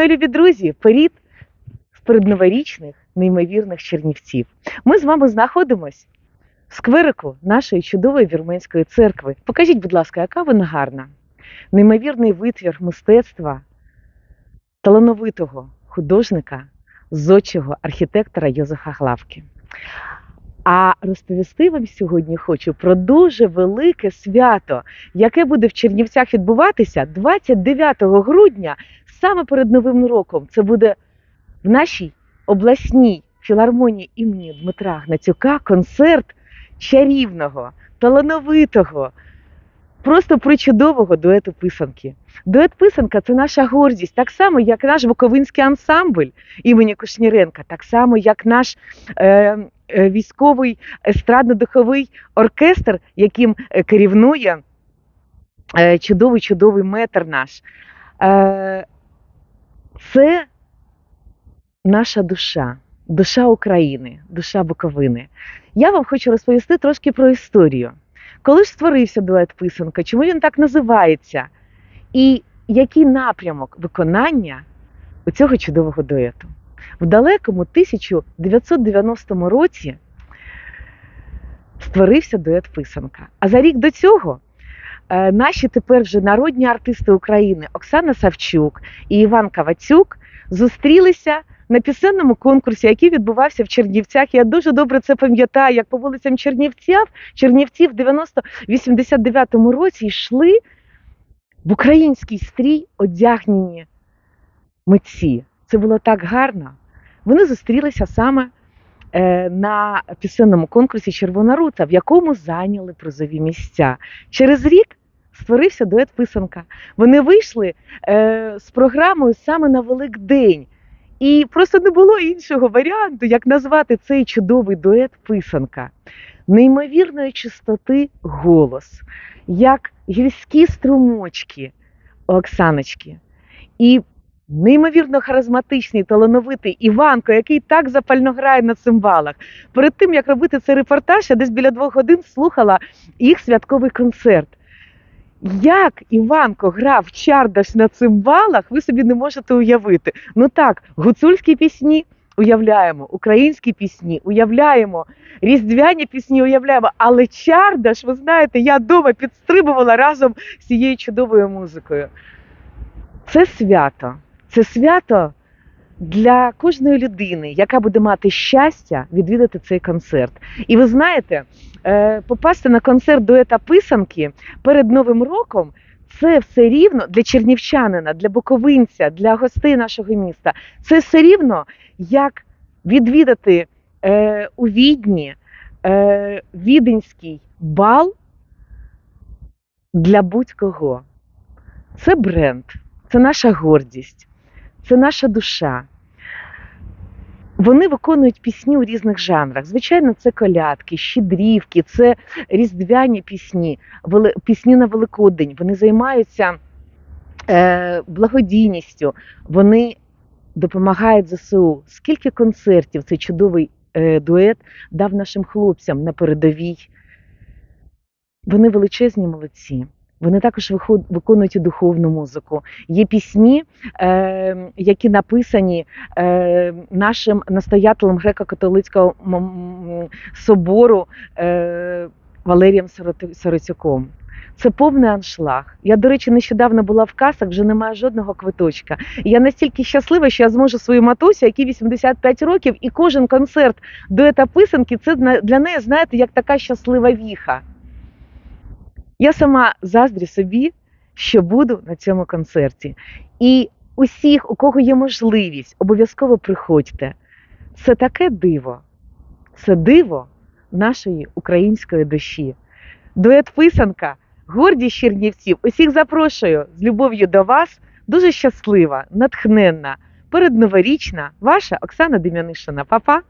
Мої любі друзі, перід з передноворічних неймовірних чернівців. Ми з вами знаходимось в скверику нашої чудової вірменської церкви. Покажіть, будь ласка, яка вона гарна. Неймовірний витвір мистецтва талановитого художника, зодчого архітектора Йозефа Главки. А розповісти вам сьогодні хочу про дуже велике свято, яке буде в Чернівцях відбуватися 29 грудня, саме перед Новим роком. Це буде в нашій обласній філармонії імені Дмитра Гнатюка концерт чарівного, талановитого, просто причудового дуету писанки. Дует писанка це наша гордість, так само, як наш Буковинський ансамбль імені Кушніренка, так само, як наш е, е, військовий естрадно-духовий оркестр, яким е, керівнує е, чудовий чудовий метр наш. Це наша душа, душа України, душа Буковини. Я вам хочу розповісти трошки про історію. Коли ж створився дует писанка, чому він так називається? І який напрямок виконання у цього чудового дуету? В далекому 1990 році створився дует писанка. А за рік до цього наші тепер вже народні артисти України Оксана Савчук і Іван Кавацюк зустрілися на пісенному конкурсі, який відбувався в Чернівцях. Я дуже добре це пам'ятаю, як по вулицям Чернівців, Чернівців в 90-89 році йшли в український стрій одягнені митці. Це було так гарно. Вони зустрілися саме е, на пісенному конкурсі Червона рута, в якому зайняли призові місця. Через рік створився дует писанка. Вони вийшли е, з програмою саме на Великдень. І просто не було іншого варіанту, як назвати цей чудовий дует писанка. Неймовірної чистоти голос, як гірські струмочки Оксаночки. І неймовірно харизматичний, талановитий Іванко, який так запально грає на цимбалах. Перед тим, як робити цей репортаж, я десь біля двох годин слухала їх святковий концерт. Як Іванко грав чардаш на цимбалах, ви собі не можете уявити. Ну так, гуцульські пісні уявляємо, українські пісні уявляємо, різдвяні пісні уявляємо, але чардаш, ви знаєте, я вдома підстрибувала разом з цією чудовою музикою. Це свято. Це свято для кожної людини, яка буде мати щастя відвідати цей концерт. І ви знаєте, е, попасти на концерт дуета писанки перед Новим роком. Це все рівно для чернівчанина, для буковинця, для гостей нашого міста. Це все рівно, як відвідати е, у Відні е, віденський бал для будь-кого. Це бренд, це наша гордість, це наша душа. Вони виконують пісні у різних жанрах. Звичайно, це колядки, щедрівки, це різдвяні пісні, пісні на Великодень. Вони займаються е, благодійністю, вони допомагають ЗСУ. Скільки концертів цей чудовий е, дует дав нашим хлопцям на передовій? Вони величезні молодці. Вони також виконують і духовну музику. Є пісні, е, які написані е, нашим настоятелем греко-католицького собору е, Валерієм Сироти- Це повний аншлаг. Я, до речі, нещодавно була в касах, вже немає жодного квиточка. І я настільки щаслива, що я зможу свою матусю, якій 85 років, і кожен концерт дуета писанки це для неї, знаєте, як така щаслива віха. Я сама заздрю собі, що буду на цьому концерті. І усіх, у кого є можливість, обов'язково приходьте. Це таке диво. Це диво нашої української душі. Дует писанка, гордість чернівців. Усіх запрошую з любов'ю до вас. Дуже щаслива, натхненна, передноворічна, ваша Оксана Дем'янишина. Па-па!